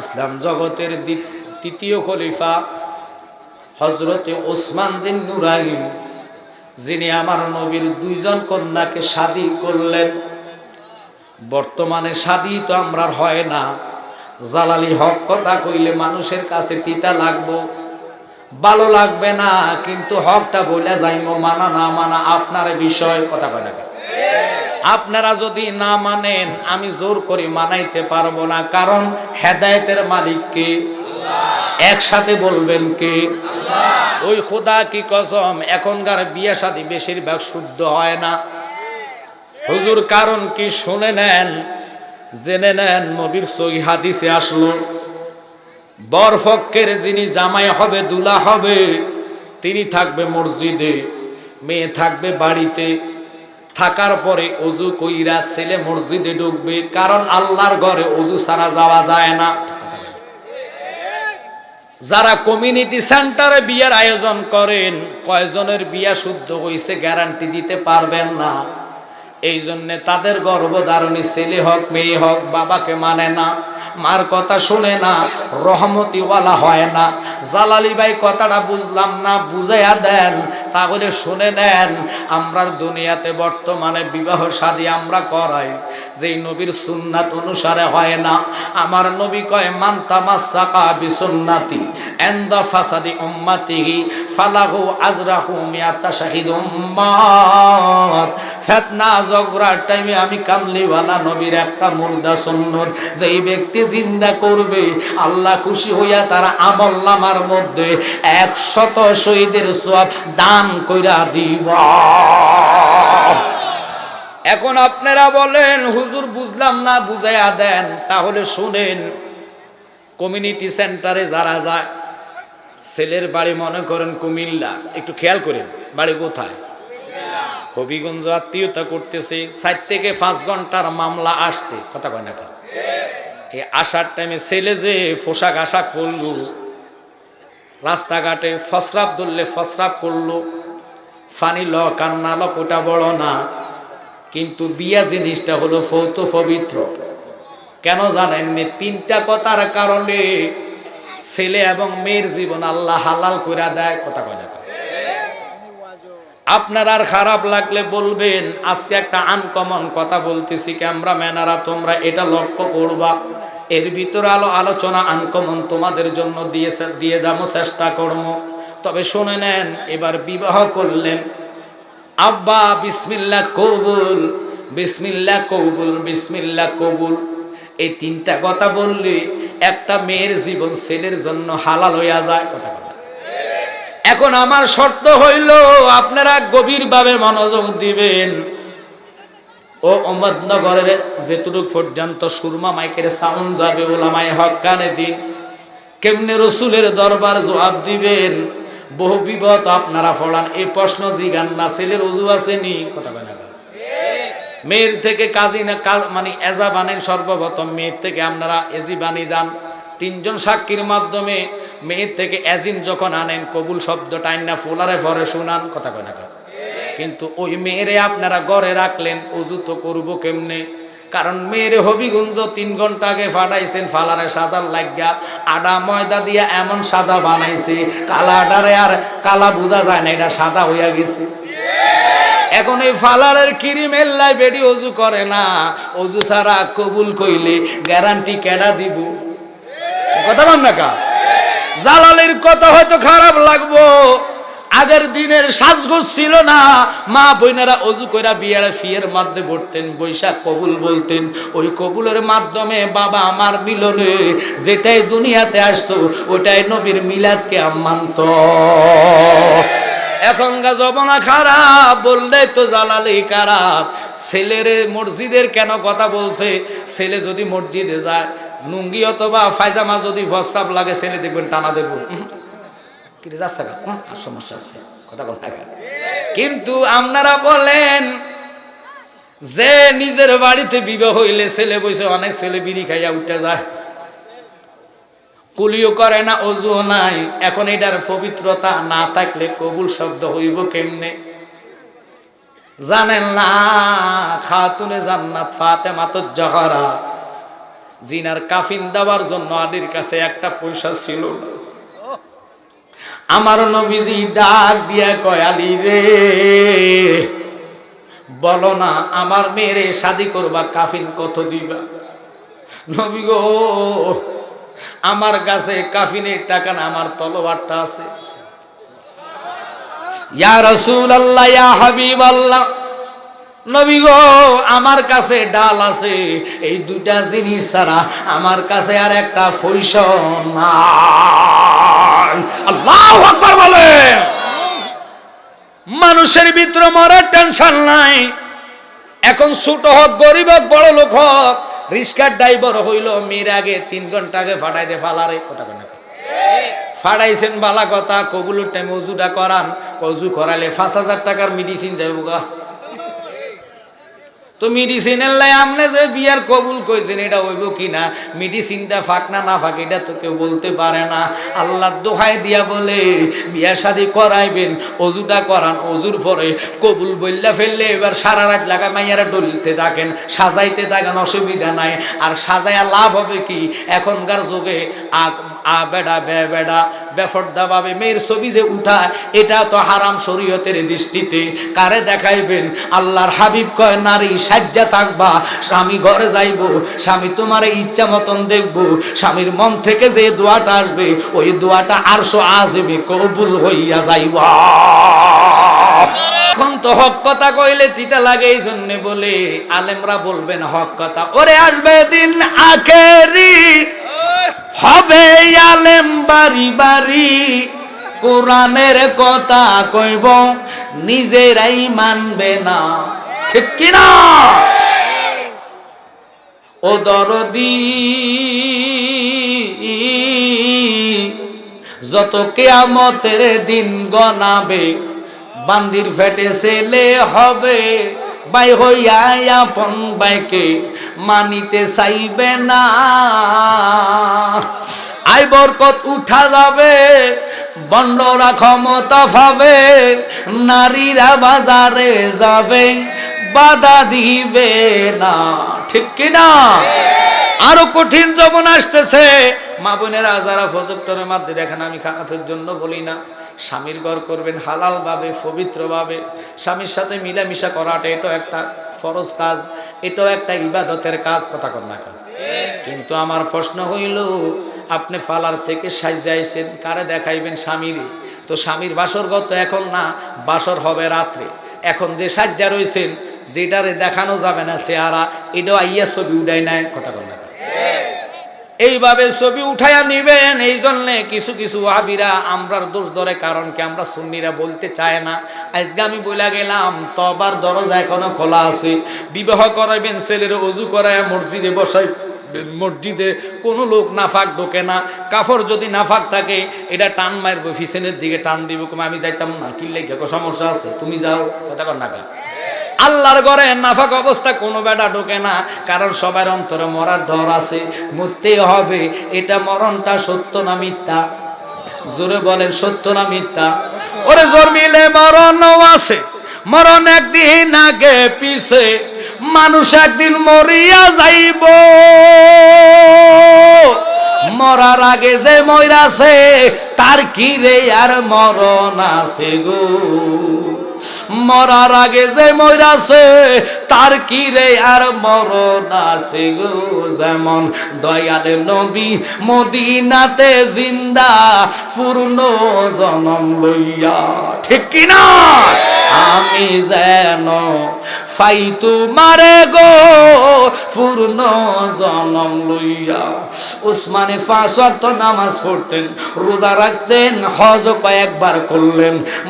ইসলাম জগতের তৃতীয় খলিফা হজরতে ওসমান জিন নুরাইন, যিনি আমার নবীর দুইজন কন্যাকে শাদী করলেন। বর্তমানে শাদী তো আমরা হয় না। জালালি হক কথা কইলে মানুষের কাছে তিতা লাগবো। ভালো লাগবে না, কিন্তু হকটা বলে যাইমো, মানা না মানা, আপনার বিষয় কথা কয় না? আপনারা যদি না মানেন আমি জোর করে মানাইতে পারব না। কারণ হেদায়েতের মালিক কে? একসাথে বলবেন কে? ওই খোদা কি কসম? এখনকার বিয়ে শাদী বেশিরভাগ শুদ্ধ হয় না। হুজুর কারণ কি শুনে নেন? জেনে নেন নবীর সহি হাদিসে আসলো। বরফকের যিনি জামাই হবে দুলা হবে তিনি থাকবে মসজিদে মেয়ে থাকবে বাড়িতে। থাকার পরে অজু কইরা ছেলে মসজিদে ঢুকবে, কারণ আল্লাহর ঘরে অজু ছাড়া যাওয়া যায় না। যারা কমিউনিটি সেন্টারে বিয়ের আয়োজন করেন, কয়জনের বিয়া শুদ্ধ হইছে গ্যারান্টি দিতে পারবেন না। এই জন্যে তাদের গর্ভধারণী ছেলে হোক, মেয়ে হোক, বাবাকে মানে না। মার কথা শুনে না, রহমতিওয়ালা হয় না। জালালি ভাই কথাটা বুঝলাম না, বুঝাইয়া দেন, তাহলে শুনে নেন আমরা দুনিয়াতে বর্তমানে বিবাহ শাদী আমরা করাই। যেই নবীর সুন্নাত অনুসারে হয় না, আমার নবী কয় মান্তামাসাকা বিসুন্নাতি এন্দা ফাসাদি উম্মাতিহি ফালাহু আজরাহু মিয়াতা শাহিদ উম্মাত। ফেতনা ঝগড়ার টাইমে আমি কামলিওয়ালা নবীর একটা মুর্দা সুন্নত, যেই ব্যক্তি জিন্দা করবে, আল্লাহ খুশি হইয়া তার আমল নামার মধ্যে একশত শহীদের সব দান কইরা দিব। এখন আপনারা বলেন, হুজুর, বুঝলাম না, বুঝাইয়া দেন। তাহলে শুনেন কমিউনিটি সেন্টারে যারা যায়, ছেলের বাড়ি মনে করেন কুমিল্লা। একটু খেয়াল করেন, বাড়ি কোথায়? হবিগঞ্জ আত্মীয়তা করতেছে সাত থেকে পাঁচ ঘণ্টার মামলা আসতে। কথা কয় না? এই আসার টাইমে ছেলে যে পোশাক আশাক পরলো, রাস্তাঘাটে ফসরাপ ধরলে ফসরাপ করল, ফানি ল কান্না ল ওটা বড় না। কিন্তু বিয়া জিনিসটা হলো ফৌত পবিত্র। কেন জানেন জানেননি তিনটা কথার কারণে ছেলে এবং মেয়ের জীবন আল্লাহ হালাল করে দেয়, কথা কয়? আপনার আর খারাপ লাগলে বলবেন, আজকে একটা আনকমন কথা বলতেছি ক্যামেরাম্যানারা, তোমরা এটা লক্ষ্য করবা। এর ভিতরে আলো আলোচনা আনকমন তোমাদের জন্য দিয়ে দিয়ে যাব, চেষ্টা করব। তবে শুনে নেন, এবার বিবাহ করলেন। আব্বা বিসমিল্লা কবুল বিসমিল্লা কবুল বিসমিল্লা কবুল। এই তিনটা কথা বললে একটা মেয়ের জীবন ছেলের জন্য হালাল হইয়া যায়। কথা এখন আমার শর্ত হইল, আপনারা গভীরভাবে মনোযোগ দিবেন। ও অহমদনগরের যেটুক পর্যন্ত সুরমা মাইকের সাউন্ড যাবে ওলামায় হক কানে দিন, কেমনে রসুলের দরবার জবাব দিবেন? বহু বিপদ আপনারা ফলান এই প্রশ্ন জিগান না, ছেলের উজু আসেনি। কথা বলে না মেয়ের থেকে কাজী না, কাল মানে এজা বানেন সর্বপ্রথম মেয়ের থেকে আপনারা এজি বানি যান। তিনজন সাক্ষীর মাধ্যমে মেয়ের থেকে এজিন যখন আনেন, কবুল শব্দটা আইন না ফুলারে ফরে শুনান, কথা কয় না কেন? কিন্তু ওই মেয়েরে আপনারা গড়ে রাখলেন, উজু তো করব কেমনে? কারণ মেয়েরে হবিগঞ্জ তিন ঘণ্টা আগে ফাটাইছেন, ফালারে সাজার লাগিয়া আডা ময়দা দিয়া এমন সাদা বানাইছে, কালা আডারে আর কালা বোঝা যায় না, এটা সাদা হইয়া গেছে। এখন এই ফালারের কিরিমের লাই বেডি অজু করে না অজু ছাড়া কবুল কইলে গ্যারান্টি কেডা দিব? কথা বল না কা জালালের কথা হয়তো খারাপ লাগবো। আগের দিনের সাজগোজ ছিল না। মা বইনারা অজু কইরা বিয়ার ফিয়ের মাধ্যমে পড়তেন বৈশাখ কবুল বলতেন। ওই কবুলের মাধ্যমে বাবা আমার মিলনে, যেটাই দুনিয়াতে আসতো, ওটাই নবীর মিলাদকে মানত। এখনকার জমানা খারাপ বললে তো জালালি খারাপ। ছেলেরে মসজিদের কেন কথা বলছে? ছেলে যদি মসজিদে যায় লুঙ্গি অথবা ফাইজামা যদি ভস্তাপ লাগে ছেলে দেখবেন টানা যাচ্ছে আর সমস্যা আছে, কথা কিন্তু আপনারা বলেন যে নিজের বাড়িতে বিবাহ হইলে ছেলে বসে অনেক ছেলে বিড়ি খাইয়া উঠে যায়। কুলিও করে না অজু নাই। এখন এটার পবিত্রতা না থাকলে কবুল শব্দ হইব কেমনে? জানেন না, খাতুনে জান্নাত ফাতেমা তো জহরা জিনার কাফিন দেওয়ার জন্য আলীর কাছে একটা পয়সা ছিল না। আমার নবীজি ডাক দিয়া কয়, আলী রে, বলো না, আমার মেয়েরে শাদি করবা, কাফিন কত দিবা? নবী গো, আমার কাছে কাফিনের টাকা না, আমার তলোয়ারটা আছে। ইয়া রসুল আল্লাহ ইয়া হাবিব আল্লাহ নবী গো, আমার কাছে ডাল আছে, এই দুটা জিনিস ছাড়া আমার কাছে আর একটা পয়সা আল্লাহ আকবার মানুষের ভিতরে মরার টেনশন নাই। এখন ছোট হোক, গরিব হোক, বড় লোক হোক, রিস্কার ড্রাইভার হইল আগে তিন ঘণ্টা আগে ফাটাই দে ফালারে। কথা কেন ফাড়াইছেন বালা কথা, কবুলের টাইমে অজুটা করান, অজু করালে পাঁচ হাজার টাকার মেডিসিন যাইব গা। তো মেডিসিনের লাই আপনি যে বিয়ার কবুল কইছেন এটা হইব কি না? মেডিসিনটা ফাঁক না না ফাঁক, এটা তো কেউ বলতে পারে না। আল্লাহর দোহাই দিয়া বলে, বিয়া শাদি করাইবেন, অজুটা করান, অজুর পরে কবুল বললা ফেললে এবার সারা রাত লাগা মাইয়ারা ডলতে থাকেন, সাজাইতে থাকেন, অসুবিধা নাই। আর সাজাইয়া লাভ হবে কি? এখনকার যুগে আ আ বেড়া, বে বেড়া বেফর্দা ভাবে মেয়ের ছবি যে উঠায়, এটা তো হারাম শরীয়তের দৃষ্টিতে। কারে দেখাইবেন? আল্লাহর হাবিব কয়, নারী, সাজ্জা থাকবা, স্বামী ঘরে যাইব, স্বামী তোমার ইচ্ছা মতন দেখব, স্বামীর মন থেকে যে দোয়াটা আসবে, ওই দোয়াটা আরশো আসবে কবুল হইয়া যাইবা। এখন তো হক কথা কইলে তিতা লাগে এই জন্য বলে, আলেমরা বলবেন হক কথা। ওরে আসবে দিন আখেরি হবে আলেম বাড়ি বাড়ি। কোরআনের কথা কইব, নিজেরাই মানবে না। ঠিক কিনা? ও দরদি, যত কেয়ামতের দিন গনাবে, বান্দির ফেটে ছেলে হবে। বাই হইয়া আপন বাইকে মানিতে চাইবে না। আই বরকত উঠা যাবে, বন্ডরা ক্ষমতা পাবে, নারীরা বাজারে যাবে, বাধা দিবে না। ঠিক কিনা? আরও কঠিন যখন আসতেছে। মা বোনেরা যারা প্রজেক্টরের মাধ্যমে দেখেন আমি খারাপের জন্য বলি না। স্বামীর ঘর করবেন হালাল ভাবে পবিত্র ভাবে স্বামীর সাথে মিলামিশা করাটা এটাও একটা ফরজ কাজ, এটাও একটা ইবাদতের কাজ, কথা কর না কেন? কিন্তু আমার প্রশ্ন হইল, আপনি ফালার থেকে সাইজাইছেন কারে দেখাইবেন স্বামীর? তো স্বামীর বাসর গত এখন না, বাসর হবে রাত্রে। এখন যে সাজ্জা রয়েছেন যেটারে দেখানো যাবে না, চেহারা, এটাও আইয়া ছবি উঠাই নেয়, কথা কর না কেন? এইভাবে ছবি উঠাইয়া নিবেন, এই জন্যে কিছু কিছু আবিরা আমরার দোষ ধরে, কারণ কি আমরা সুন্নিরা বলতে চায় না। আজকে আমি বলে গেলাম, তবার দরজা এখনও খোলা আছে। বিবাহ করাইবেন, ছেলের অজু করায় মসজিদে বসাই, মসজিদে কোনো লোক নাফাক ঢোকে না। কাফর যদি নাফাক থাকে, এটা টান মারবো ফিসেনের দিকে টান দিব। আমি যাইতাম না, কি লেগে? সমস্যা আছে? তুমি যাও, কথা কর না আল্লাহর ঘরে নাফাক অবস্থা কোনো বেটা ঢোকে না, কারণ সবার অন্তরে মরার ডর আছে। মরতে হবে, এটা মরণটা সত্য না মিথ্যা? জোরে বলেন, সত্য না মিথ্যা? ওরে জোর মিলে মরণও আছে, মরণ একদিন আগে পিছে, মানুষ একদিন মরিয়া যাইব। মরার আগে যে মরাছে তার কি রে আর মরণ আছে গো? মরার আগে যে মরাছে তার কি রে আর মরণ আছে গো যেমন? দয়ালে নবী মদিনাতে জিন্দা, পূর্ণ জনম লইয়া। ঠিক কিনা আমি যেন ফাই তোমারে গো, পূর্ণ জনম লইয়া। উসমানে ফাঁস নামাজ পড়তেন, রোজা রাখতেন, হজ কয়েকবার করলেন।